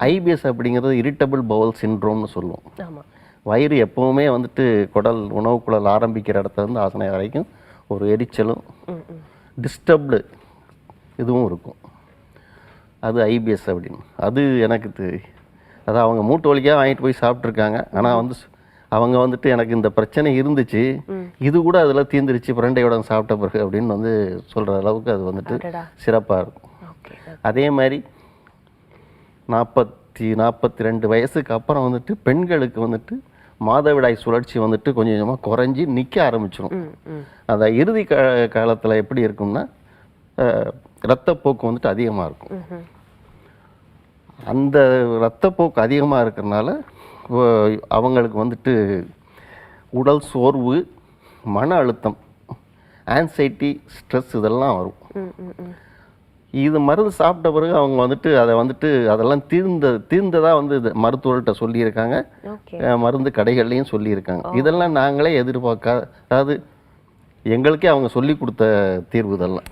IPS அப்படிங்கிறது irritable bowel சின்ட்ரோம்னு சொல்லுவோம். வயிறு எப்பவுமே வந்துட்டு குடல் உணவு குழல் ஆரம்பிக்கிற இடத்துல இருந்து ஆசனம் வரைக்கும் ஒரு எரிச்சலும் டிஸ்டர்ப்டு இதுவும் இருக்கும். அது ஐபிஎஸ் அப்படின்னு. அது எனக்கு தெ- அது அவங்க மூட்டு வலிக்காக வாங்கிட்டு போய் சாப்பிட்ருக்காங்க ஆனால் வந்து அவங்க வந்துட்டு எனக்கு இந்த பிரச்சனை இருந்துச்சு. இது கூட அதில் தீந்துருச்சு. பிரண்டையோட சாப்பிட்ட பிறகு அப்படின்னு வந்து சொல்கிற அளவுக்கு அது வந்துட்டு சிறப்பாக இருக்கும். அதே மாதிரி நாற்பத்தி நாற்பத்தி ரெண்டு வயசுக்கு அப்புறம் வந்துட்டு பெண்களுக்கு வந்துட்டு மாதவிடாய் சுழற்சி வந்துட்டு கொஞ்சம் கொஞ்சமாக குறைஞ்சி நிற்க ஆரம்பிச்சிடும் அந்த இறுதி கா காலத்தில் எப்படி இருக்கும்னா ரத்தப்போக்கு வந்துட்டு அதிகமாக இருக்கும். அந்த ரத்தப்போக்கு அதிகமாக இருக்கிறனால அவங்களுக்கு வந்துட்டு உடல் சோர்வு மன அழுத்தம் ஆன்சைட்டி ஸ்ட்ரெஸ் இதெல்லாம் வரும். இது மருந்து சாப்பிட்ட பிறகு அவங்க வந்துட்டு அதை வந்துட்டு அதெல்லாம் தீர்ந்த தீர்ந்ததாக வந்து இது மருத்துவர்கிட்ட சொல்லியிருக்காங்க. மருந்து கடைகள்லையும் சொல்லியிருக்காங்க. இதெல்லாம் நாங்களே எதிர்பார்க்க அதாவது எங்களுக்கே அவங்க சொல்லி கொடுத்த தீர்வு இதெல்லாம்.